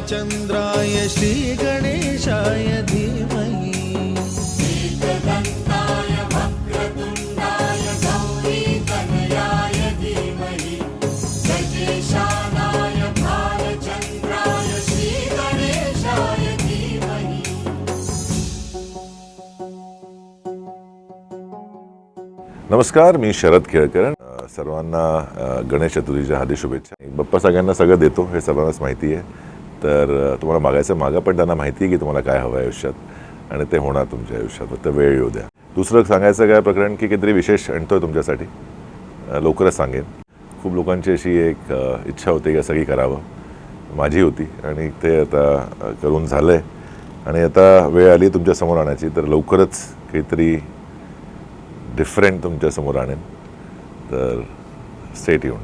भालचन्द्राय श्रीगणेशाय धीमहि। एकदन्ताय वक्रतुण्डाय गौरीतनयाय धीमहि। गजेशानाय भालचन्द्राय श्रीगणेशाय धीमहि। नमस्कार मी शरद केळकर सर्वांना गणेश चतुर्थीच्या हार्दिक शुभेच्छा. बाप्पा सगळ्यांना सगळं देतो हे सर्वांनाच माहिती आहे. तर तुम्हाला मागायचं मागा पण त्यांना माहिती आहे की तुम्हाला काय हवं आहे आयुष्यात आणि ते होणार तुमच्या आयुष्यात. फक्त वेळ येऊ द्या. दुसरं सांगायचं काय प्रकरण की काहीतरी विशेष आणतो आहे तुमच्यासाठी लवकरच सांगेन. खूप लोकांची अशी एक इच्छा होती की सगळी करावं. माझी होती आणि ते आता करून झालं आहे आणि आता वेळ आली तुमच्यासमोर आणायची तर लवकरच काहीतरी डिफरंट तुमच्यासमोर आणेन. तर स्टेट येऊन